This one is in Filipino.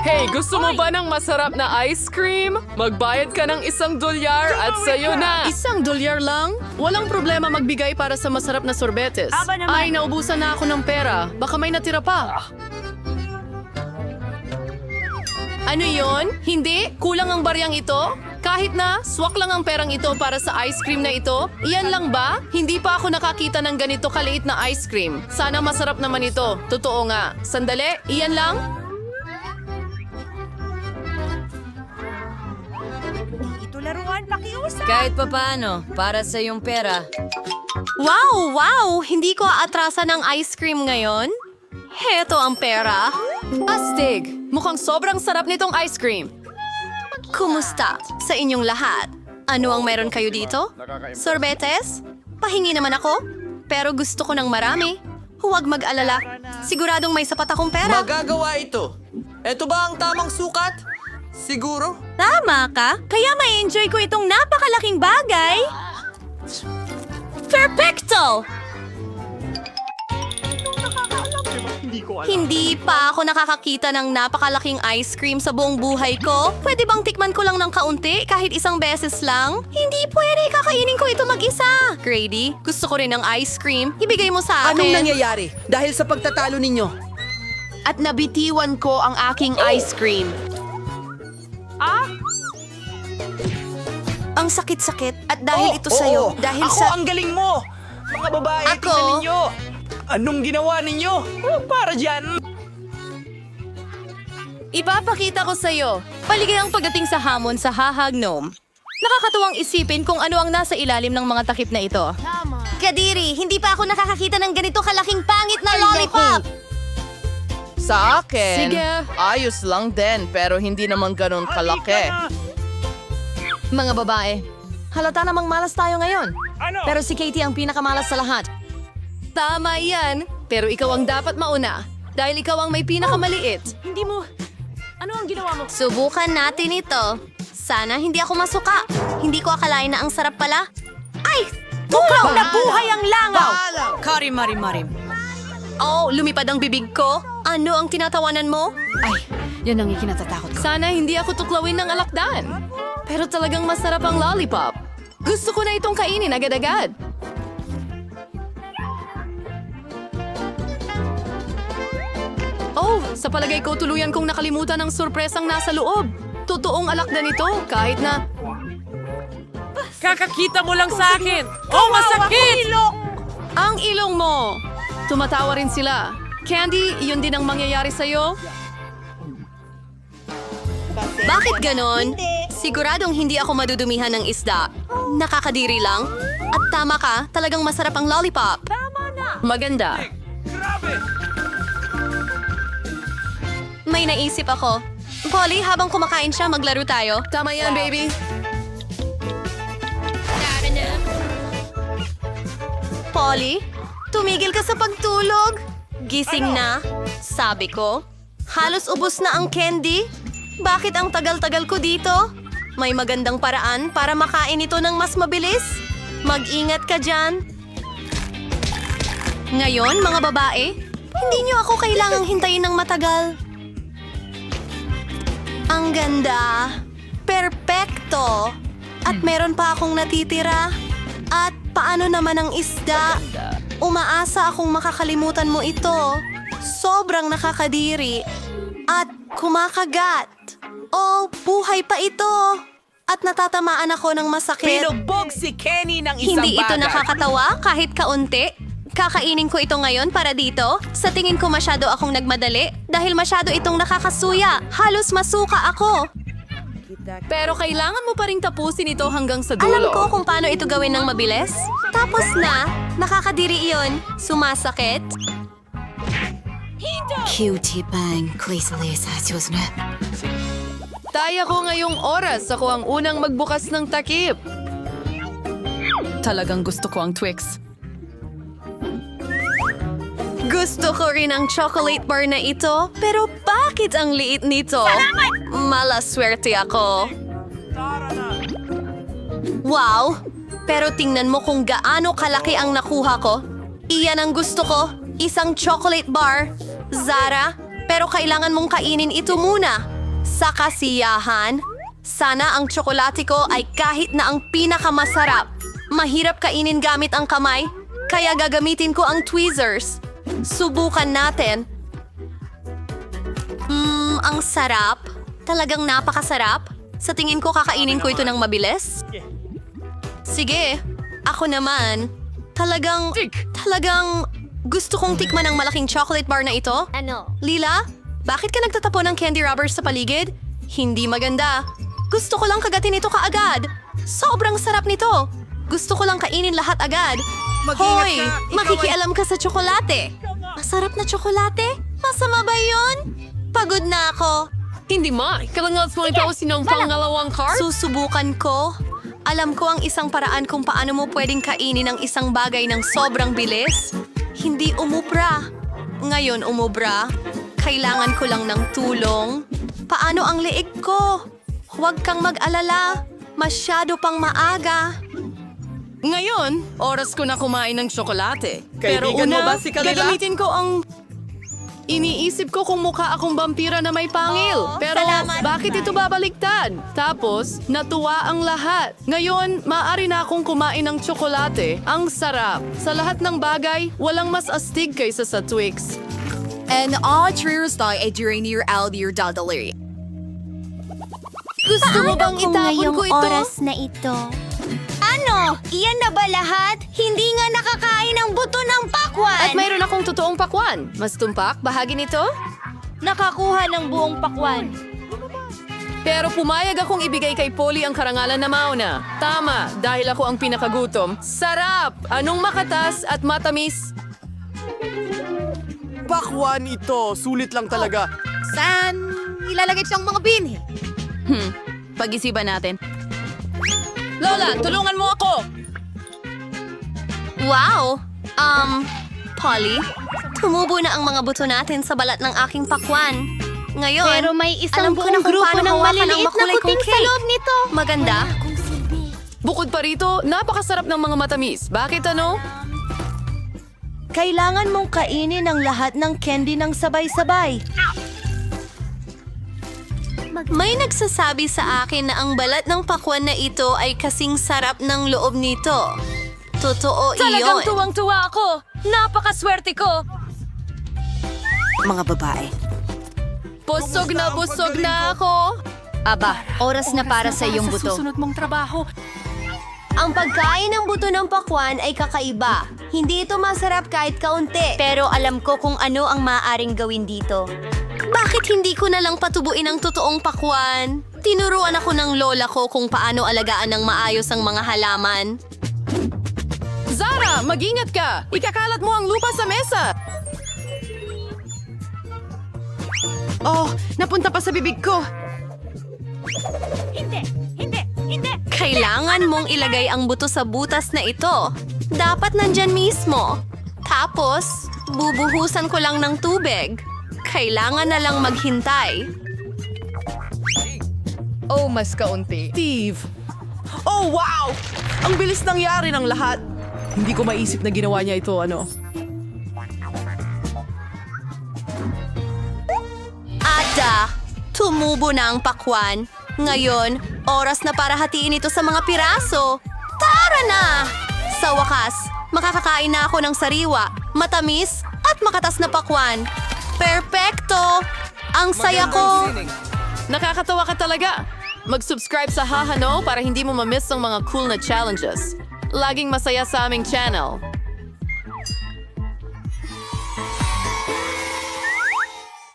Hey, gusto mo ba ng masarap na ice cream? Magbayad ka ng isang dolyar at sa'yo na. Isang dolyar lang? Walang problema magbigay para sa masarap na sorbetes. Aba naman. Ay, naubusan na ako ng pera. Baka may natira pa. Ano yon? Hindi? Kulang ang baryang ito? Kahit na, swak lang ang perang ito para sa ice cream na ito? Iyan lang ba? Hindi pa ako nakakita ng ganito kaliit na ice cream. Sana masarap naman ito. Totoo nga. Sandali, iyan lang? Pakiusap. Kahit papaano, para sa iyong pera. Wow! Wow! Hindi ko aatrasan ng ice cream ngayon? Heto ang pera. Astig! Mukhang sobrang sarap nitong ice cream. Kumusta sa inyong lahat? Ano ang meron kayo dito? Sorbetes? Pahingi naman ako. Pero gusto ko ng marami. Huwag mag-alala. Siguradong may sapat akong pera. Magagawa ito. Ito ba ang tamang sukat? Siguro? Tama ka. Kaya may enjoy ko itong napakalaking bagay. Perfecto! Hindi pa ako nakakakita ng napakalaking ice cream sa buong buhay ko. Pwede bang tikman ko lang ng kaunti kahit isang beses lang? Hindi pwede, kakainin ko ito mag-isa. Grady, gusto ko rin ng ice cream. Ibigay mo sa akin. Anong nangyayari dahil sa pagtatalo ninyo? At nabitiwan ko ang aking ice cream. Ang sakit-sakit at dahil ito sa'yo, oo. dahil Ako sa... ang galing mo! Mga babae, Ako? tingnan ninyo! Anong ginawa ninyo? Oh, para dyan! Ipapakita ko sa'yo. Paligay ang pagdating sa hamon sa Hahag Gnome. Nakakatuwang isipin kung ano ang nasa ilalim ng mga takip na ito. Kadiri, hindi pa ako nakakakita ng ganito kalaking pangit na lollipop. Sa akin, Sige. ayos lang din pero hindi naman ganun kalaki. Mga babae, halata namang malas tayo ngayon. Pero si Katie ang pinakamalas sa lahat. Tama yan, pero ikaw ang dapat mauna. Dahil ikaw ang may pinakamaliit. Hindi mo... Ano ang ginawa mo? Subukan natin ito. Sana hindi ako masuka. Hindi ko akalain na ang sarap pala. Ay! Mukhang nabuhay ang langaw! Karim, marim, marim. Oh, lumipad ang bibig ko. Ano ang tinatawanan mo? Ay, yan ang ikinatatakot ko. Sana hindi ako tuklawin ng alakdan. Pero talagang masarap ang lollipop. Gusto ko na itong kainin agad-agad. Oh, sa palagay ko tuluyan kong nakalimutan ang sorpresang nasa loob. Totoong alakdan ito, kahit na... Kakakita mo lang sa akin! Oh, masakit! Ang ilong mo! Tumatawa rin sila. Candy, yun din ang mangyayari sa'yo? Bakit ganon? Siguradong hindi ako madudumihan ng isda. Nakakadiri lang. At tama ka, talagang masarap ang lollipop. Maganda. May naisip ako. Polly, habang kumakain siya, maglaro tayo. Tama yan, baby. Polly, tumigil ka sa pagtulog. Gising na, sabi ko. Halos ubos na ang candy. Bakit ang tagal-tagal ko dito? May magandang paraan para makain ito ng mas mabilis. Mag-ingat ka dyan. Ngayon, mga babae, hindi niyo ako kailangang hintayin ng matagal. Ang ganda. Perpekto. At meron pa akong natitira. At paano naman ang isda? Umaasa akong makakalimutan mo ito. Sobrang nakakadiri. At kumakagat. Oh, buhay pa ito. At natatamaan ako ng masakit. Pinugbog si Kenny ng isang Hindi ito bagay. nakakatawa kahit kaunti. Kakainin ko ito ngayon para dito. Sa tingin ko masyado akong nagmadali dahil masyado itong nakakasuya. Halos masuka ako. Pero kailangan mo pa ring tapusin ito hanggang sa dulo. Alam ko kung paano ito gawin ng mabilis. Tapos na, nakakadiri iyon. Sumasakit. Cutie bang, Taya ko ngayong oras ako ang unang magbukas ng takip. Talagang gusto ko ang Twix. Gusto ko rin ang chocolate bar na ito, pero bakit ang liit nito? Malaswerte ako. Wow! Pero tingnan mo kung gaano kalaki ang nakuha ko. Iyan ang gusto ko, isang chocolate bar. Zara, Pero kailangan mong kainin ito muna. Sa kasiyahan, sana ang tsokolate ko ay kahit na ang pinakamasarap. Mahirap kainin gamit ang kamay, kaya gagamitin ko ang tweezers. Subukan natin. Mmm, ang sarap. Talagang napakasarap. Sa tingin ko kakainin ko ito ng mabilis. Sige, ako naman. Talagang, talagang gusto kong tikman ang malaking chocolate bar na ito. Ano? Lila, bakit ka nagtatapon ng candy rubbers sa paligid? Hindi maganda. Gusto ko lang kagatin ito kaagad. Sobrang sarap nito. Gusto ko lang kainin lahat agad. Hoy, makikialam ka sa tsokolate. Masarap na tsokolate? Masama ba yun? Pagod na ako. Hindi ma, kailangan mo ipausin ng pangalawang card? Susubukan ko. Alam ko ang isang paraan kung paano mo pwedeng kainin ang isang bagay ng sobrang bilis. Hindi umubra. Ngayon umubra. Kailangan ko lang ng tulong. Paano ang leeg ko? Huwag kang mag-alala. Masyado pang maaga. Ngayon, oras ko na kumain ng tsokolate. Pero Kaibigan mo una, ba si Kalila? gagamitin ko ang... Iniisip ko kung mukha akong vampira na may pangil. Oo, Pero salamat, bakit ito babaliktad? Tapos, natuwa ang lahat. Ngayon, maaari na akong kumain ng tsokolate. Ang sarap. Sa lahat ng bagay, walang mas astig kaysa sa Twix. En Audrey's na ay during your Aldir Dadali. Gusto mo bang kung itapon ngayong ko ito? oras na ito? Ano? Iyan na ba lahat? Hindi nga nakakain ng buto ng pakwan! At mayroon akong totoong pakwan. Mas tumpak, bahagi nito? Nakakuha ng buong pakwan. Pero pumayag akong ibigay kay Polly ang karangalan na mauna. Tama, dahil ako ang pinakagutom. Sarap! Anong makatas at matamis? Pakwan ito. Sulit lang talaga. San ilalagay siyang mga binhi? Hmm, pag-isipan natin. Lola, tulungan mo ako! Wow! Um, Polly, tumubo na ang mga buto natin sa balat ng aking pakwan. Ngayon, Pero may isang alam ko na kung grupo paano ng maliliit na makulay kong kuting sa loob nito. Maganda. Bukod pa rito, napakasarap ng mga matamis. Bakit ano? Kailangan mong kainin ang lahat ng candy ng sabay-sabay. May nagsasabi sa akin na ang balat ng pakwan na ito ay kasing sarap ng loob nito. Totoo iyon. tuwang-tuwa ako. Napakaswerte ko. Mga babae. Busog na busog na ako! Aba, oras na para sa iyong buto. mong trabaho. Ang pagkain ng buto ng pakwan ay kakaiba. Hindi ito masarap kahit kaunti. Pero alam ko kung ano ang maaaring gawin dito. Bakit hindi ko na lang patubuin ang totoong pakwan? Tinuruan ako ng lola ko kung paano alagaan ng maayos ang mga halaman. Zara, mag-ingat ka! Ikakalat mo ang lupa sa mesa! Oh, napunta pa sa bibig ko. Kailangan mong ilagay ang buto sa butas na ito. Dapat nandyan mismo. Tapos, bubuhusan ko lang ng tubig. Kailangan na lang maghintay. Oh, mas kaunti. Steve! Oh, wow! Ang bilis nangyari ng lahat. Hindi ko maisip na ginawa niya ito, ano? Ada, tumubo na ang pakwan. Ngayon, oras na para hatiin ito sa mga piraso. Tara na! Sa wakas, makakakain na ako ng sariwa, matamis at makatas na pakwan. Perpekto! Ang saya ko! Nakakatawa ka talaga. Mag-subscribe sa Hahano para hindi mo ma-miss ang mga cool na challenges. Laging masaya sa aming channel.